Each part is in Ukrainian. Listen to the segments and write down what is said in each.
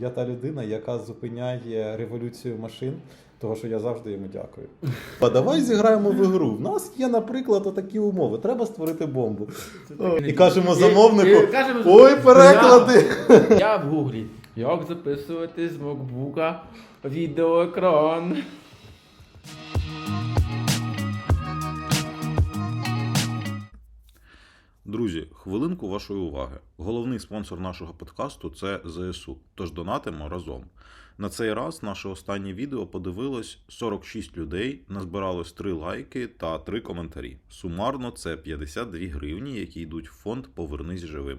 Я та людина, яка зупиняє революцію машин, того що я завжди йому дякую. А давай зіграємо в ігру. В нас є, наприклад, отакі умови. Треба створити бомбу. І кажемо замовнику: ой, переклади! Я в гуглі. Як записувати з макбука відеоекран? Друзі, хвилинку вашої уваги. Головний спонсор нашого подкасту це ЗСУ. Тож донатимо разом. На цей раз наше останнє відео подивилось 46 людей, назбиралось 3 лайки та 3 коментарі. Сумарно це 52 гривні, які йдуть в фонд Повернись живим.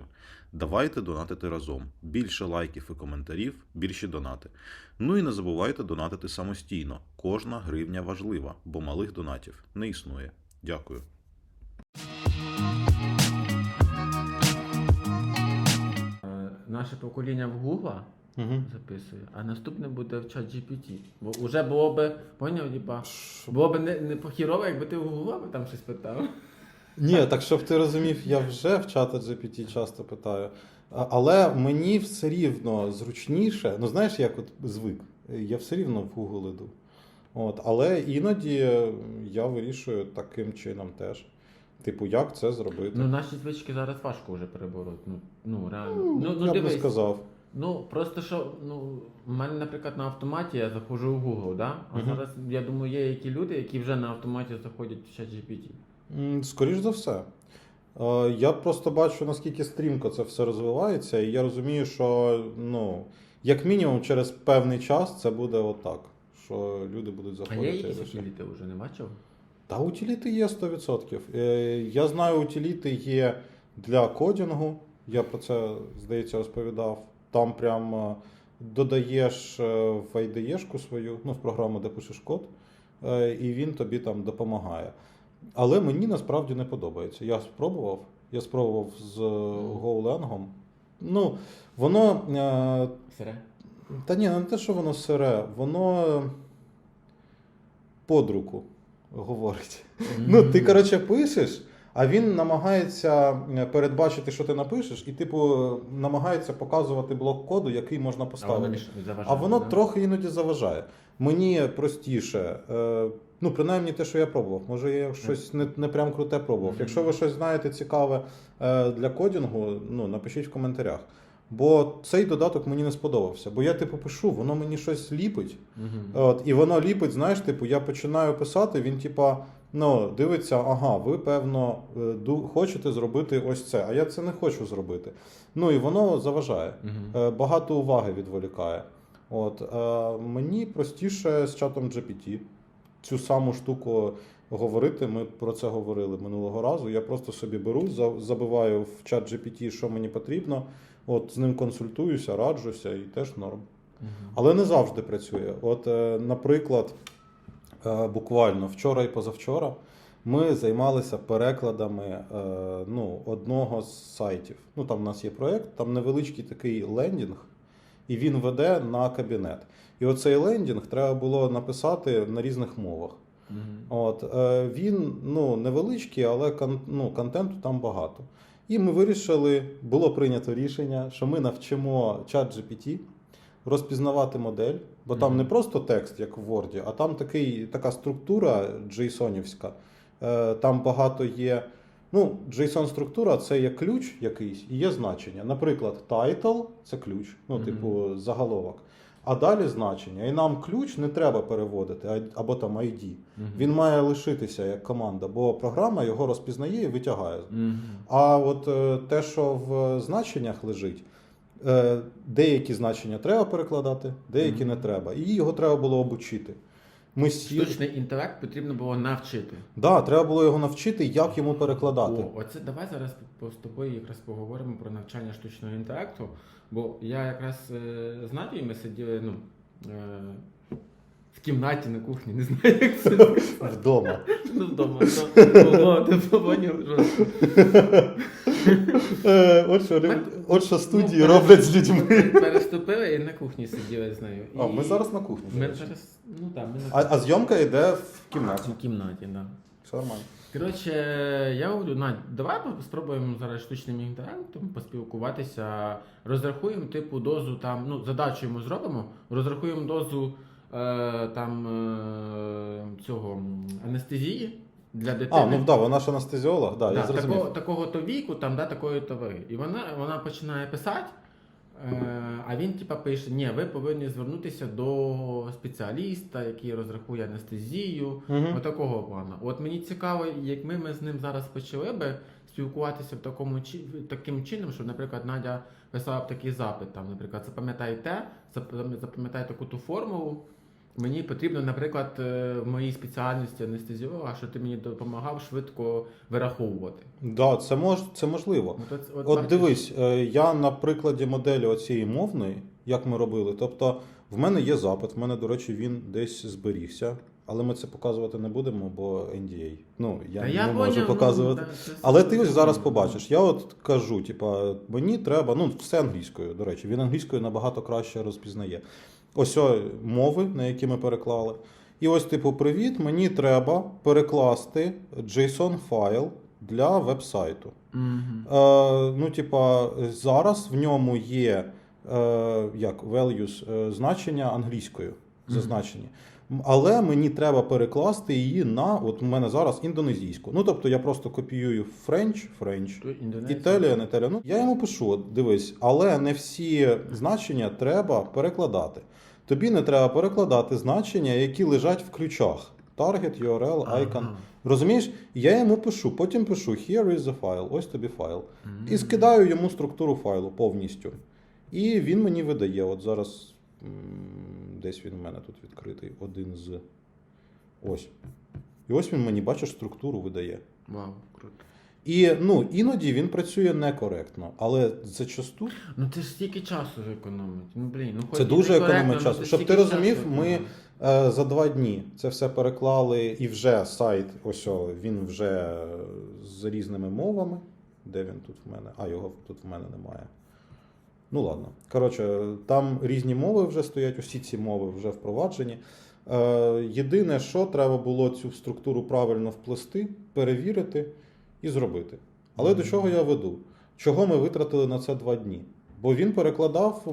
Давайте донатити разом. Більше лайків і коментарів, більші донати. Ну і не забувайте донатити самостійно. Кожна гривня важлива, бо малих донатів не існує. Дякую. Наше покоління в Гугла Угу. записує, а наступне буде в чат GPT. Бо вже було би, поняв, типа, було б не, не похірово, якби ти в Гугла би там щось питав. Ні, так щоб ти розумів, я вже в чата GPT часто питаю. Але мені все рівно зручніше, ну знаєш, як от звик, я все рівно в Google іду. От, але іноді я вирішую таким чином теж. Типу, як це зробити? Ну, наші звички зараз важко вже перебороть. Ну, ну реально. Ну, ну, я б не дивись. сказав. Ну, просто що, ну, в мене, наприклад, на автоматі я заходжу в Google, да? а Мгм. зараз, я думаю, є які люди, які вже на автоматі заходять в чат GPT. М, Скоріш за все. Е, Я просто бачу, наскільки стрімко це все розвивається, і я розумію, що ну, як мінімум через певний час це буде отак. Що люди будуть А заходити. є якісь лише- вже не бачив? Та утиліти є 100%. Е, Я знаю, утиліти є для кодінгу. Я про це, здається, розповідав. Там прям е, додаєш е, в IDE-шку свою, ну, в програму, де пишеш код, і він тобі там допомагає. Але мені насправді не подобається. Я спробував. Я спробував з GoLang. Ну, воно. Сире? та ні, не те, що воно сире, воно е, говорить. Ну, ти, коротше, пишеш, а він намагається е, передбачити, що ти напишеш, і, типу, намагається показувати блок коду, який можна А воно поставити. між заважає. А воно да? трохи іноді заважає. Мені простіше, е, ну, принаймні те, що я пробував. Може, я щось не, не прям круте пробував. Якщо ви щось знаєте цікаве е, для кодінгу, ну, напишіть в коментарях. Бо цей додаток мені не сподобався. Бо я типу пишу, воно мені щось ліпить. Мгм. От, і воно ліпить, знаєш, типу, я починаю писати, він, типа, ну, дивиться, ага, ви, певно, е, хочете зробити ось це, а я це не хочу зробити. Ну і воно заважає. Е, Багато уваги відволікає. От, е, мені простіше з чатом GPT цю саму штуку говорити. Ми про це говорили минулого разу. Я просто собі беру, забиваю в чат GPT, що мені потрібно. От з ним консультуюся, раджуся і теж норм. Але не завжди працює. От, е, наприклад, е, буквально вчора і позавчора ми займалися перекладами е, ну, одного з сайтів. Ну, там у нас є проєкт, там невеличкий такий лендінг, і він веде на кабінет. І оцей лендінг треба було написати на різних мовах. От, е, він ну, невеличкий, але кон, ну, контенту там багато. І ми вирішили, було прийнято рішення, що ми навчимо чат GPT розпізнавати модель, бо там не просто текст, як в Word, а там такий, така структура JSONівська. Е, Там багато є. Ну, JSON-структура це є ключ якийсь і є значення. Наприклад, title це ключ, ну, типу, заголовок. А далі значення. І нам ключ не треба переводити, або там ID. Мгм. Він має лишитися як команда, бо програма його розпізнає і витягає. Мгм. А от е, те, що в значеннях лежить, е, деякі значення треба перекладати, деякі Мгм. не треба. І його треба було обучити. Ми сіли. Штучний інтелект потрібно було навчити. Да, треба було його навчити, як йому перекладати. О, оце давай зараз з тобою якраз поговоримо про навчання штучного інтелекту. Бо я якраз е, з Надією ми сиділи ну, е, в кімнаті на кухні, не знаю, як це Вдома. ну, вдома. Ну, ти поняв, жорстко. Е, От що, Ми- от що студії Ну, роблять з людьми. Переступили і на кухні сиділи з нею. А, І ми зараз на кухні. до Ми речі. зараз, ну так, ми на А, а зйомка йде в кімнаті. в кімнаті, так. Да. Все нормально. Коротше, я говорю, Надь, давай спробуємо зараз штучним інтелектом поспілкуватися, розрахуємо типу дозу там, ну, задачу йому зробимо, розрахуємо дозу там е, цього анестезії для дитини. А, ну да, вона ж анестезіолог, да, я зрозумів. такого, такого то віку, там, да, такої то ви. І вона, вона починає писати, е, а він типа пише: ні, ви повинні звернутися до спеціаліста, який розрахує анестезію. Мгм. Отакого плану. От мені цікаво, як ми, ми з ним зараз почали би спілкуватися в такому таким чином, що, наприклад, Надя писала б такий запит, там, наприклад, запам'ятай те, зап- запам'ятай таку ту формулу. Мені потрібно, наприклад, е, в моїй спеціальності анестезіолога, що ти мені допомагав швидко вираховувати. Да, це мож, це можливо. От, от, От бачиш? дивись, е, я на прикладі моделі оцієї мовної, як ми робили. Тобто, в мене є запит, в мене, до речі, він десь зберігся, але ми це показувати не будемо, бо NDA. Ну, я Та не я можу поняв, ну, показувати. та Але ти ось зараз побачиш. Я от кажу, типа, мені треба, ну, все англійською, до речі, він англійською набагато краще розпізнає. Ось мови, на які ми переклали. І ось, типу, привіт, мені треба перекласти JSON файл для веб-сайту. Мгм. Е, ну, типа, зараз в ньому є е, як values, е, значення англійською зазначені. Але мені треба перекласти її на, от у мене зараз індонезійську. Ну, тобто я просто копіюю То Індонезія. Italian, Italian. Ну, я йому пишу, дивись, але не всі значення треба перекладати. Тобі не треба перекладати значення, які лежать в ключах. Target, URL, icon. Ага. Розумієш? Я йому пишу, потім пишу Here is the file, ось тобі файл. Мгм. І скидаю йому структуру файлу повністю. І він мені видає. От зараз десь він у мене тут відкритий, один з. Ось. І ось він мені, бачиш, структуру видає. Вау, круто. І ну, іноді він працює некоректно, але зачасту Ну це ж стільки часу економить. Ну блін, ну хоч це дуже економить ну, часу. Щоб ти розумів, ми е, за два дні це все переклали, і вже сайт, ось о, він вже з різними мовами. Де він тут в мене? А, його тут в мене немає. Ну ладно. Коротше, там різні мови вже стоять, усі ці мови вже впроваджені. Е, єдине, що треба було цю структуру правильно вплести, перевірити і зробити. Але до чого я веду? Чого ми витратили на це два дні? Бо він перекладав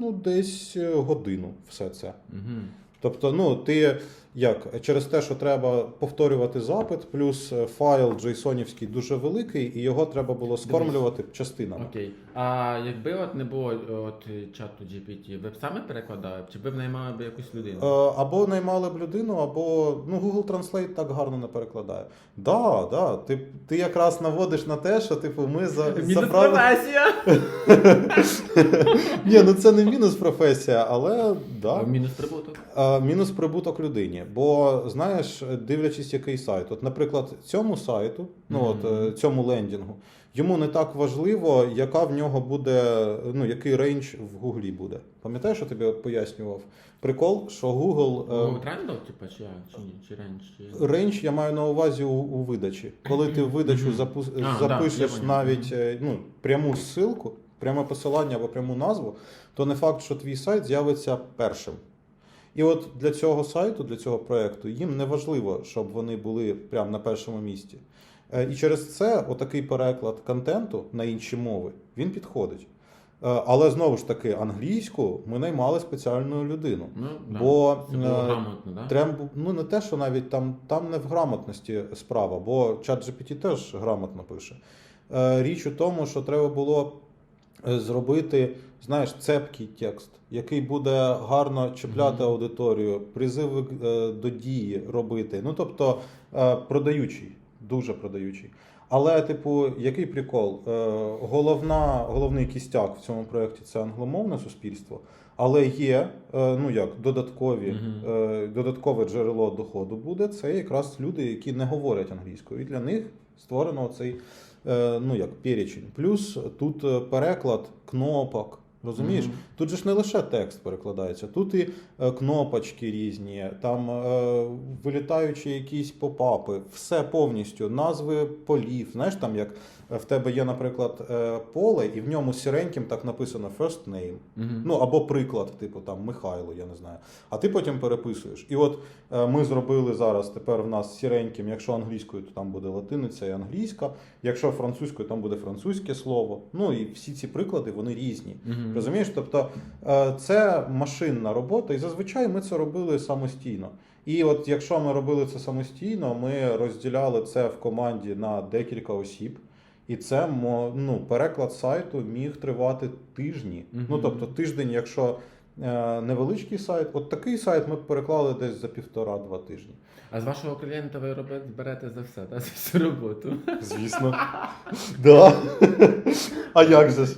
ну, десь е, годину все це. Мгм. Тобто, ну, ти як через те, що треба повторювати запит, плюс е, файл JSON-івський дуже великий, і його треба було скормлювати частинами. Окей. А якби от не було от чату GPT, ви б саме перекладали? Чи ви б наймали б якусь людину? Е, Або наймали б людину, або ну, Google Translate так гарно не перекладає. Да, да, ти, ти якраз наводиш на те, що типу ми за, Мінус професія! Ні, ну це не мінус професія, але да. Мінус прибуток. Е, Мінус прибуток людині. Бо знаєш, дивлячись, який сайт. От, наприклад, цьому сайту, ну от е, цьому лендінгу, йому не так важливо, яка в нього буде, ну який рейндж в Гуглі буде. Пам'ятаєш, що тобі пояснював? Прикол, що Google. е, Google Trendов, типа, чи, чи? Чи. Рейндж я маю на увазі у, у видачі. Коли ти в видачу запу... А, запишеш понял. навіть е, ну, пряму ссылку, пряме посилання або пряму назву, то не факт, що твій сайт з'явиться першим. І от для цього сайту, для цього проекту, їм не важливо, щоб вони були прямо на першому місці. Е, І через це отакий переклад контенту на інші мови він підходить. Е, Але знову ж таки, англійську ми наймали спеціальну людину. Ну, да. Бо, Це було е, грамотно, да? Треба, ну не те, що навіть там, там не в грамотності справа, бо чат GPT теж грамотно пише. Річ у тому, що треба було зробити, знаєш, цепкий текст, який буде гарно чіпляти аудиторію, призиви е, до дії робити. Ну тобто е, продаючий, дуже продаючий. Але, типу, який прикол? Е, Головна, головний кістяк в цьому проєкті це англомовне суспільство, але є е, ну як додаткові, е, додаткове джерело доходу буде. Це якраз люди, які не говорять англійською. І для них створено цей е, ну як перечень. Плюс тут е, переклад кнопок. Розумієш? Мгм. Тут же ж не лише текст перекладається, тут і е, кнопочки різні, там е, вилітаючі якісь попапи, все повністю, назви полів. Знаєш, там як в тебе є, наприклад, е, поле, і в ньому сіреньким так написано first name. Мгм. Ну або приклад, типу там Михайло, я не знаю. А ти потім переписуєш. І от е, ми зробили зараз тепер в нас сіреньким, якщо англійською, то там буде латиниця і англійська, якщо французькою, там буде французьке слово. Ну і всі ці приклади вони різні. Мгм. Розумієш? Тобто е, це машинна робота, і зазвичай ми це робили самостійно. І от якщо ми робили це самостійно, ми розділяли це в команді на декілька осіб. І це ну, переклад сайту міг тривати тижні. Мгм. Ну тобто тиждень, якщо невеличкий сайт, от такий сайт ми переклали десь за півтора-два тижні. А з вашого клієнта ви робите, берете за все, так? За всю роботу. Звісно. Да. А як же ж?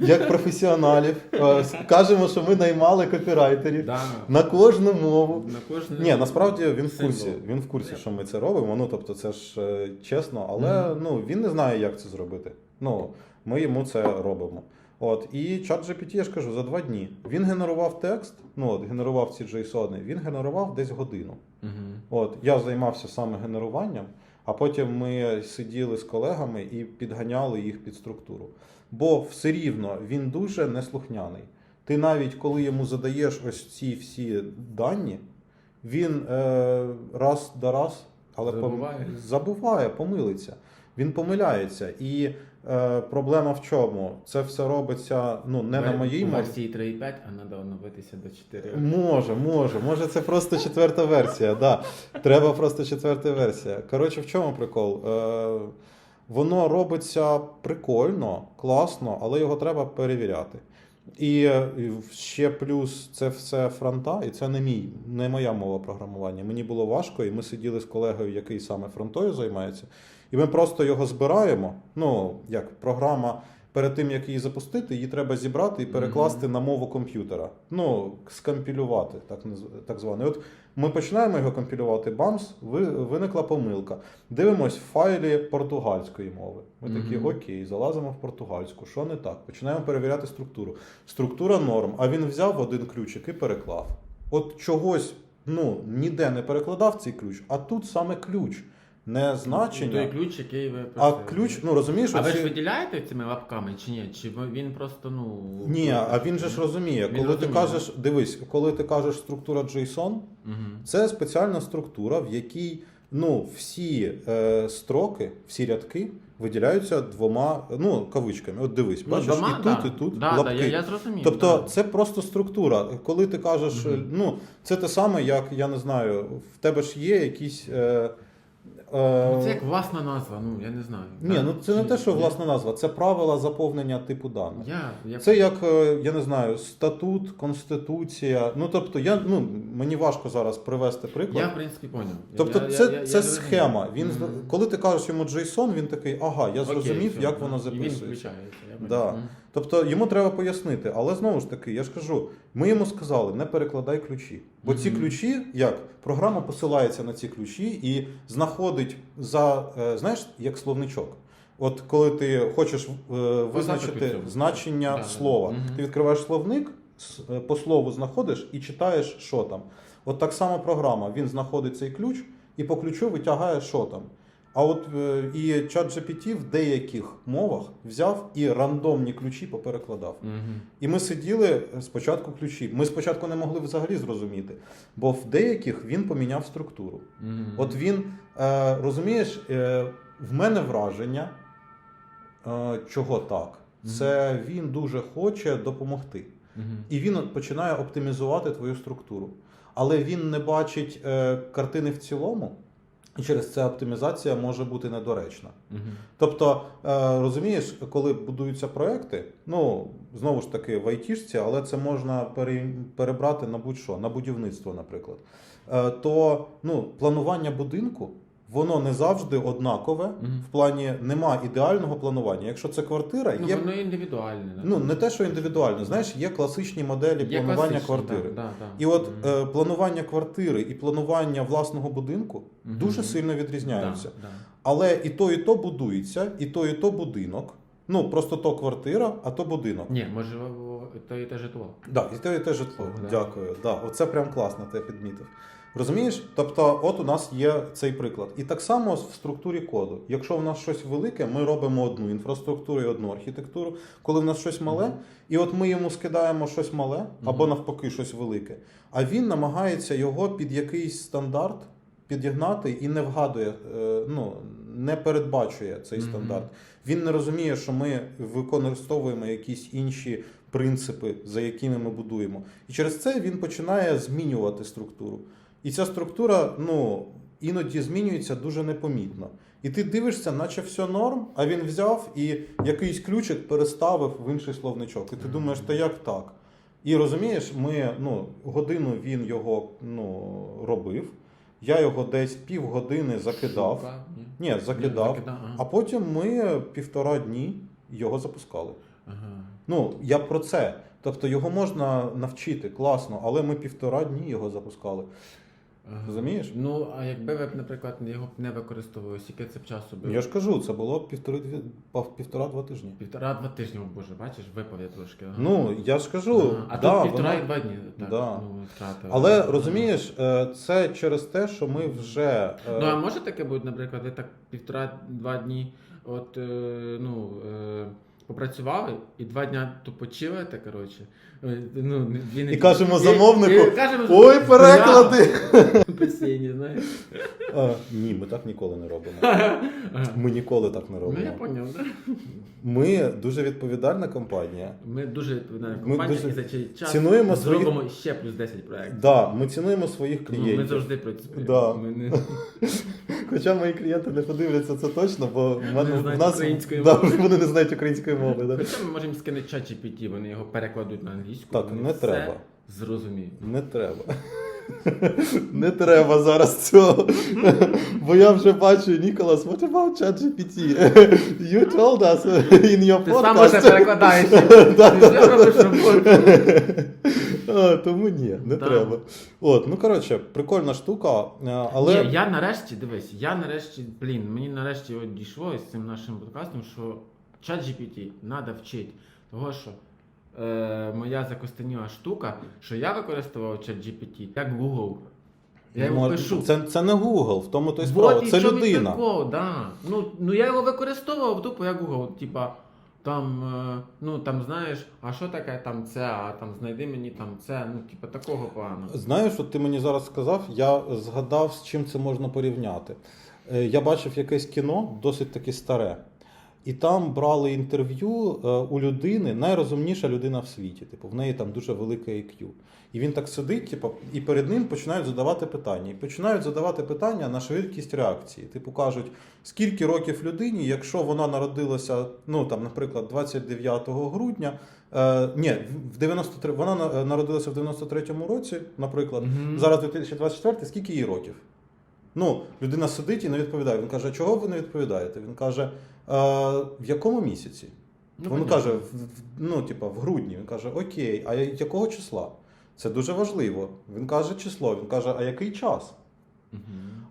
Як професіоналів, е, кажемо, що ми наймали копірайтерів на кожну мову. На кожне... Ні, насправді він в курсі. Він в курсі, що ми це робимо. Ну тобто, це ж е, чесно, але ну він не знає, як це зробити. Ну ми йому це робимо. От і чат GPT, я ж кажу, за два дні. Він генерував текст, ну от генерував ці JSON, він генерував десь годину. Мгм. От я займався саме генеруванням, а потім ми сиділи з колегами і підганяли їх під структуру. Бо все рівно він дуже неслухняний. Ти навіть коли йому задаєш ось ці всі дані, він е, раз до раз, але пом- Забуває. забуває, помилиться. Він помиляється. І проблема в чому? Це все робиться ну, не на моїй версії 3.5, а треба оновитися до 4. Може, може, може, це просто четверта версія. Да. Треба просто четверта версія. Коротше, в чому прикол? Е, воно робиться прикольно, класно, але його треба перевіряти. Е, і ще плюс це все фронта, і це не мій, не моя мова програмування. Мені було важко, і ми сиділи з колегою, який саме фронтою займається, і ми просто його збираємо. Ну, як програма. Перед тим як її запустити, її треба зібрати і перекласти на мову комп'ютера. Ну, скомпілювати, так так зване. От ми починаємо його компілювати, бамс, ви- виникла помилка. Дивимось в файлі португальської мови. Ми такі, окей, залазимо в португальську. Що не так? Починаємо перевіряти структуру. Структура норм, а він взяв один ключик і переклав. От чогось ну, ніде не перекладав цей ключ, а тут саме ключ. Не значення, Той ключ, який ви а ключ, ну розумієш, А ви оці- ж виділяєте цими лапками чи ні? Чи ви- він просто, ну. Ні, а він же ж розуміє, Він коли ти розуміє. кажеш, дивись, коли ти кажеш структура JSON, Мгм. це спеціальна структура, в якій ну, всі е, строки, всі рядки виділяються двома ну, кавичками. От дивись, бачиш, двома, і тут, да. і тут да, лапки. Да, я, я зрозумів. Тобто да. це просто структура. Коли ти кажеш, Мгм. ну це те саме, як я не знаю, в тебе ж є якісь. Е, е, Ну, Це як власна назва, ну я не знаю. Ні, ну це не те, що власна назва, це правила заповнення типу даних. Я, я... Це як, е, я не знаю, статут, конституція. Ну тобто, я ну мені важко зараз привести приклад. я в принципі поняв. Тобто, я, це, я, я, це я схема. Він Мгм. з- коли ти кажеш йому JSON, він такий, ага, я Окей, зрозумів, все, як да. воно І він записується. Я Да. поняв. Мгм. Тобто йому треба пояснити, але знову ж таки, я ж кажу, ми йому сказали, не перекладай ключі. Бо ці ключі, як програма посилається на ці ключі і знаходить за е, знаєш, як словничок. От коли ти хочеш е, визначити значення Да, да. слова, Мгм. ти відкриваєш словник, е, по слову знаходиш і читаєш, що там. От так само програма. Він знаходить цей ключ і по ключу витягає, що там. А от е, і ChatGPT в деяких мовах взяв і рандомні ключі поперекладав. Мгм. І ми сиділи спочатку ключі. Ми спочатку не могли взагалі зрозуміти, бо в деяких він поміняв структуру. Мгм. От він, е, розумієш, е, в мене враження, е, чого так. Це він дуже хоче допомогти. Мгм. І він починає оптимізувати твою структуру. Але він не бачить е, картини в цілому, і через це оптимізація може бути недоречна. Угу. Тобто, е, розумієш, коли будуються проекти, ну знову ж таки в айтішці, але це можна перебрати на будь-що, на будівництво, наприклад. Е, То ну, планування будинку. Воно не завжди однакове. В плані нема ідеального планування. Якщо це квартира, Ну, є воно індивідуальне. ну не те, що індивідуально. Знаєш, є класичні моделі Є планування класичні, квартири. Да, да, да. І от Мгм. е, планування квартири і планування власного будинку Мгм. дуже сильно відрізняються. Да, да. Але і то, і то будується, і то, і то будинок. Ну просто то квартира, а то будинок. Ні, може то і те житло. Да, і те, і те житло. Да. Дякую. Да, оце прям класно, ти підмітив. Розумієш? Тобто, от у нас є цей приклад. І так само в структурі коду. Якщо в нас щось велике, ми робимо одну інфраструктуру і одну архітектуру. Коли в нас щось мале, і от ми йому скидаємо щось мале, або навпаки щось велике, а він намагається його під якийсь стандарт підігнати і не вгадує, е, ну не передбачує цей стандарт. Він не розуміє, що ми використовуємо якісь інші принципи, за якими ми будуємо. І через це він починає змінювати структуру. І ця структура, ну, іноді змінюється дуже непомітно. І ти дивишся, наче все норм, а він взяв і якийсь ключик переставив в інший словничок. І ти думаєш, та як так? І розумієш, ми ну, годину він його ну, робив, я його десь півгодини закидав. Шукав, ні? Ні, закидав. Ні, закидав. А потім ми півтора дні його запускали. Ага. Ну, я про це. Тобто його можна навчити класно, але ми півтора дні його запускали. Розумієш? Ну, а якби ви, наприклад, його б не використовували, скільки це б часу було? Я ж кажу, це було півтори півтора-два тижні. Півтора-два тижні, о боже, бачиш, випав я трошки. ага. Ну, я ж кажу, Ага. А да, тут півтора і два дні. Так, Да. ну, втратили. Але розумієш, е, це через те, що ми вже. е, Ну, а може таке бути, наприклад, ви так півтора-два дні от, е, ну, попрацювали і два дня тупо коротше. Е, Ну, він, І кажемо замовнику, і кажемо, Ой, переклади! Да. Знаєш. Е, Ні, ми так ніколи не робимо. Ми ніколи так не Ну, я поняв, да? Ми дуже відповідальна компанія. Ми дуже відповідальна Ми компанія дуже і за цей час цінуємо зробимо ще плюс 10 проєктів. Да, ми цінуємо своїх Ну, ми завжди працюємо. Да. Ми не... Хоча мої клієнти не подивляться це точно, бо в мене Не в знають нас української да, мови. вони не знають української мови. Да. Хоча ми можемо скинути чат GPT, вони його перекладуть на англійську. Так, вони не все треба. Зрозуміють. Не треба. Не треба зараз цього. Бо я вже бачу, Ніколас, what about ChatGPT? You told us in your Ти сам уже podcast. перекладаєш. Да, Ти вже робиш роботу. Тому ні, не треба. От, ну коротше, прикольна штука, е, але Ні, я нарешті, дивись, я нарешті, блін, мені нарешті дійшло з цим нашим подкастом, що чат GPT треба вчити. Того, що е, моя закостеніла штука, що я використовував чат GPT як Google. Я його Мож- пишу. Це, це не Google, в тому то й справа. і Це в чому людина. Прикол, да. ну, ну я його використовував тупо як Google, типа. Там, е, ну там знаєш, а що таке там це, а там знайди мені там це, ну типа такого плану. Знаєш, от ти мені зараз сказав, я згадав, з чим це можна порівняти. Е, Я бачив якесь кіно, досить таки старе, і там брали інтерв'ю е, у людини, найрозумніша людина в світі. Типу, в неї там дуже велике IQ. І він так сидить, типу, і перед ним починають задавати питання. І починають задавати питання на швидкість реакції. Типу кажуть, скільки років людині, якщо вона народилася, ну там, наприклад, 29 грудня. Е, ні, в 93, вона на- народилася в 93-му році, наприклад. Мгм. Зараз 2024, скільки їй років? Ну, людина сидить і не відповідає. Він каже, чого ви не відповідаєте? Він каже, е, в якому місяці? Ну, Він понятно. каже, в, в- ну, типа, в грудні. Він каже, окей, а якого числа? Це дуже важливо. Він каже число, він каже, а який час? Мгм.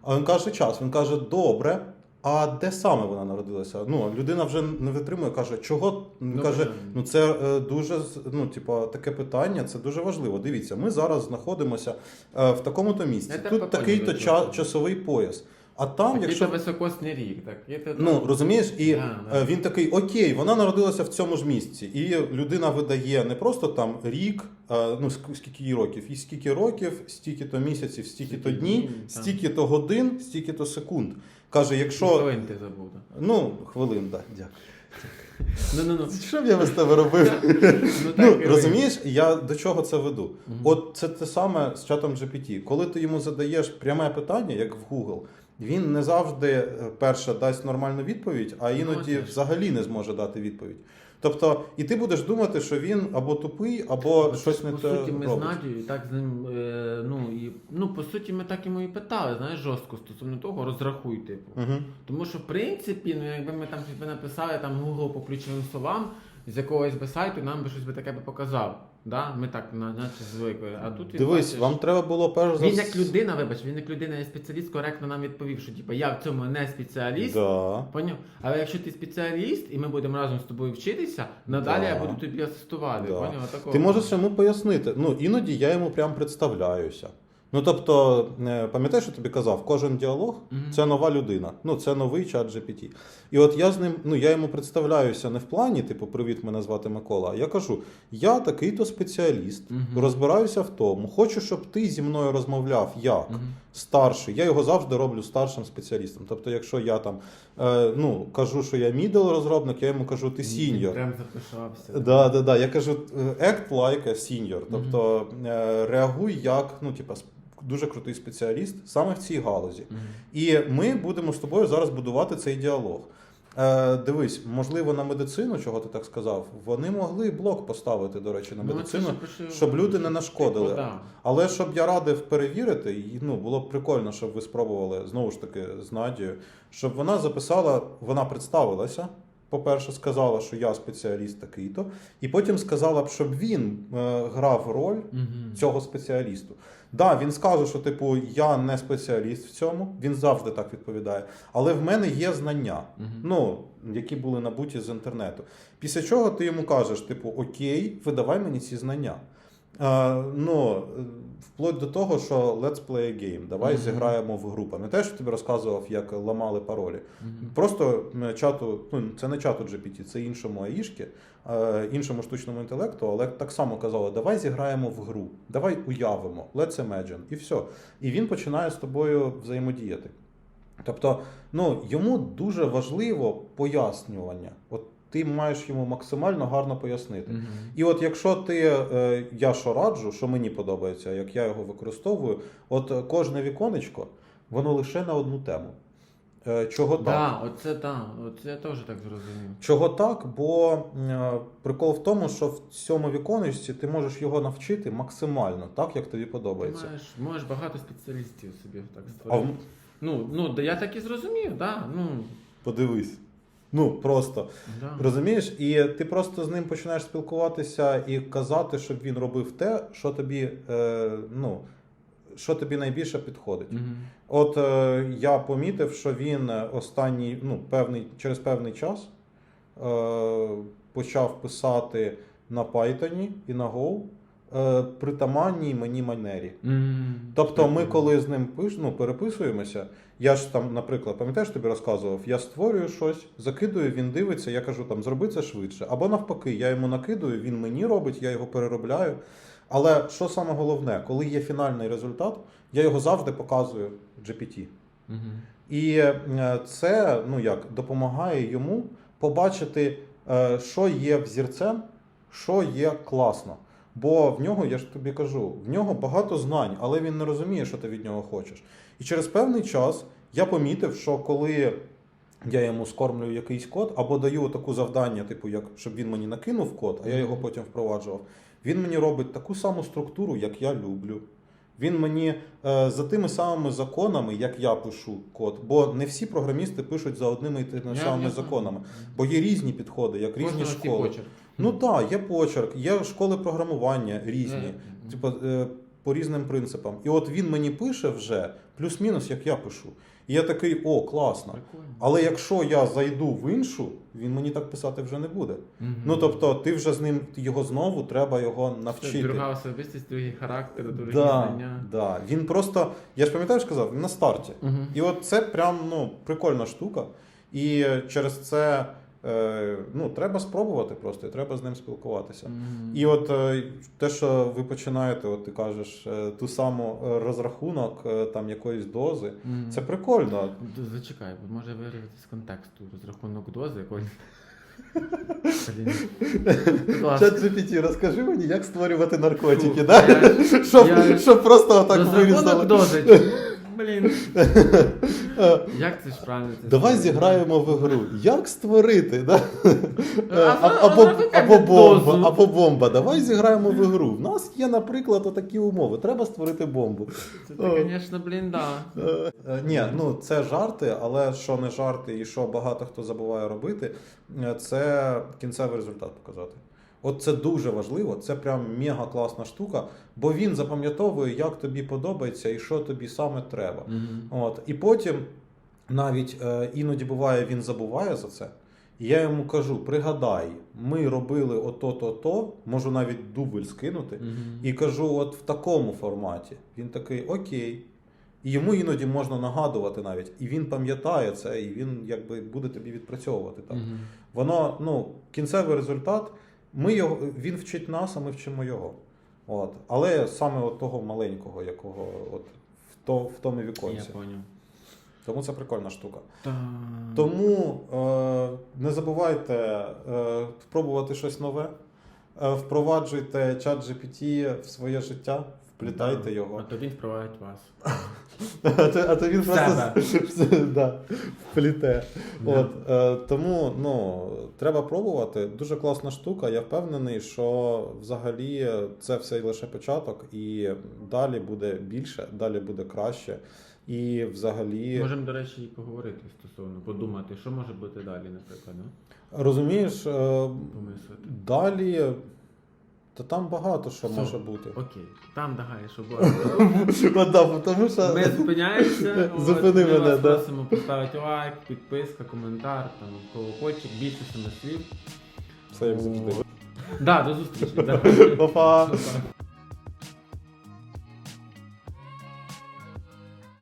А він каже час. Він каже, добре. А де саме вона народилася? Ну, людина вже не витримує, каже, чого? Ну, каже, ну це е, дуже ну, типа, таке питання, це дуже важливо. Дивіться, ми зараз знаходимося е, в такому-то місці. Я Тут такий-то до ча- часовий пояс. А там, Який якщо то високосний рік, так. Є те- Ну, розумієш, і Да, да. е, він такий: Окей, вона народилася в цьому ж місці. І людина видає не просто там рік, е, ну ск- скільки їй років, і скільки років, стільки-то місяців, стільки-то Стільки днів, днів, так. стільки-то годин, стільки-то секунд. Каже, якщо. Хвилин ти забув. так. Ну, хвилин, так, дякую. Ну, ну, ну. Що б я без тебе робив? Ну, Ну, так, і розумієш, я до чого це веду? Мгм. От це те саме з чатом GPT. Коли ти йому задаєш пряме питання, як в Google, він не завжди е, перше дасть нормальну відповідь, а іноді взагалі не зможе дати відповідь. Тобто, і ти будеш думати, що він або тупий, або Ну, щось не по те суті, ми робить. з Надією так з ним. Е, ну, і, ну, по суті, ми так йому і питали, знаєш, жорстко стосовно того, розрахуй, типу. Угу. Тому що, в принципі, ну, якби ми там щось би написали там Google по ключовим словам з якогось би сайту, нам би щось би таке би показав. Да? Ми так на- наче звикли. А тут він, Дивись, бачиш, вам треба було перш за він все- як людина, вибач, він як людина і спеціаліст коректно нам відповів, що типу, я в цьому не спеціаліст. Да. Поняв? Але якщо ти спеціаліст і ми будемо разом з тобою вчитися, надалі Да. я буду тобі асистувати. Да. Поняв? Такого. Ти можеш йому пояснити. Ну, іноді я йому прям представляюся. Ну тобто, е, пам'ятаєш, що тобі казав, кожен діалог Мгм. це нова людина. Ну, це новий чат GPT. І от я з ним, ну я йому представляюся не в плані, типу, привіт, мене звати Микола. А я кажу: я такий-то спеціаліст, Мгм. розбираюся в тому. Хочу, щоб ти зі мною розмовляв як Мгм. старший. Я його завжди роблю старшим спеціалістом. Тобто, якщо я там е, ну, кажу, що я мідл розробник, я йому кажу, ти сіньор. Прям запишався. Да, да, да. Я кажу, е, act like a senior. Тобто е, реагуй як ну, типа, дуже крутий спеціаліст саме в цій галузі. І ми будемо з тобою зараз будувати цей діалог. Е, дивись, можливо, на медицину, чого ти так сказав, вони могли блок поставити, до речі, на Ну, медицину, щоб люди не типу, нашкодили. да. Але щоб я радив перевірити, і, ну було б прикольно, щоб ви спробували знову ж таки з Надією, щоб вона записала, вона представилася. По-перше, сказала, що я спеціаліст такий-то, і потім сказала б, щоб він е, грав роль угу. цього спеціалісту. Да, він скаже, що типу я не спеціаліст в цьому, він завжди так відповідає. Але в мене є знання, угу. ну які були набуті з інтернету. Після чого ти йому кажеш, типу, окей, видавай мені ці знання. Е, ну, вплоть до того, що let's play a game, давай Мгм. зіграємо в гру. Пам'ятаєш, що тобі розказував, як ламали паролі? Мгм. Просто чату, ну це не чату GPT, це іншому АІшки, іншому штучному інтелекту, але так само казали, давай зіграємо в гру, давай уявимо, let's imagine, і все. І він починає з тобою взаємодіяти. Тобто, ну, йому дуже важливо пояснювання. От ти маєш йому максимально гарно пояснити. Мгм. І от якщо ти, е, я що раджу, що мені подобається, як я його використовую, от кожне віконечко, воно лише на одну тему. Е, Чого так? Оце так, оце я теж так зрозумів. Чого так? Бо е, прикол в тому, що в цьому віконечці ти можеш його навчити максимально, так як тобі Ти подобається. маєш, можеш багато спеціалістів собі так А створити. в- Ну, ну, я так і зрозумів, да, ну, подивись. Ну просто да. розумієш, і ти просто з ним починаєш спілкуватися і казати, щоб він робив те, що тобі, е, ну, що тобі найбільше підходить. Мгм. От е, я помітив, що він останній, ну, певний, через певний час е, почав писати на Python і на Go е, притаманній мені манері. М, Тобто, ми, коли з ним пиш, ну, переписуємося, я ж там, наприклад, пам'ятаєш, тобі розказував, я створюю щось, закидую, він дивиться, я кажу, там, зроби це швидше. Або навпаки, я йому накидую, він мені робить, я його переробляю. Але що саме головне, коли є фінальний результат, я його завжди показую GPT. Мгм. І е, це ну як допомагає йому побачити, е, що є взірцем, що є класно. Бо в нього, я ж тобі кажу, в нього багато знань, але він не розуміє, що ти від нього хочеш. І через певний час я помітив, що коли я йому скормлюю якийсь код, або даю таку завдання, типу, як щоб він мені накинув код, а я його потім впроваджував. Він мені робить таку саму структуру, як я люблю. Він мені е, за тими самими законами, як я пишу код, бо не всі програмісти пишуть за одними і тими самими законами, бо є різні підходи, як різні школи. Ну так, є почерк, є школи програмування різні, типу, е, по різним принципам. І от він мені пише вже плюс-мінус, як я пишу. І я такий, о, класно. Прикольно. Але якщо я зайду в іншу, він мені так писати вже не буде. Ну тобто, ти вже з ним його знову треба його Це. Друга особистість, другий характер, другі Да, знання. да. Він просто, я ж пам'ятаю, сказав, він на старті. І от це прям ну, прикольна штука. І через це ну, треба спробувати просто, і треба з ним спілкуватися. Мгм. І от е, те, що ви починаєте, от ти кажеш, е, ту саму е, розрахунок е, там якоїсь дози, Мгм. це прикольно. Зачекай, бо може вирвати з контексту розрахунок дози якоїсь. Чат GPT, розкажи мені, як створювати наркотики, да? щоб, щоб просто отак Розрахунок дози. Блін. Як це ж правильно? це Давай зіграємо в гру. Як створити? Да? А, а, Або, або бомба, або бомба. Давай зіграємо в гру. В нас є, наприклад, отакі умови. Треба створити бомбу. Це, ти, звісно, блін, да. Е, Ні, ну це жарти, але що не жарти і що багато хто забуває робити, е, це кінцевий результат показати. От це дуже важливо, це прям мега класна штука, бо він запам'ятовує, як тобі подобається і що тобі саме треба. Мгм. От. І потім навіть е, іноді буває, він забуває за це. І я йому кажу: пригадай, ми робили ото-то, то можу навіть дубль скинути. Мгм. І кажу, от в такому форматі. Він такий окей. І йому іноді можна нагадувати навіть. І він пам'ятає це, і він якби буде тобі відпрацьовувати так. Мгм. Воно, ну, кінцевий результат, ми його, він вчить нас, а ми вчимо його. От. Але саме от того маленького, якого от в, то, в тому Я віконці. поняв. Тому це прикольна штука. Та... Тому е, не забувайте е, спробувати щось нове. Е, впроваджуйте чат GPT в своє життя, вплітайте Да. його. А тоді впровадять вас. А то, а то він просто да, впліте. От, е, тому ну, треба пробувати. Дуже класна штука. Я впевнений, що взагалі це все лише початок, і далі буде більше, далі буде краще. І взагалі, Можемо, до речі, і поговорити стосовно, подумати, що може бути далі, наприклад, ну? Розумієш, е, помислити. далі. Та там багато що Все. може бути. Окей, там дагає, що було. От, да, тому що Ми зупиняємося. от, Зупини ми мене, вас да. просимо поставити лайк, підписка, коментар, там, колокольчик, більше семи слів. все як завжди. Да, до зустрічі. да. Па-па! Па-па.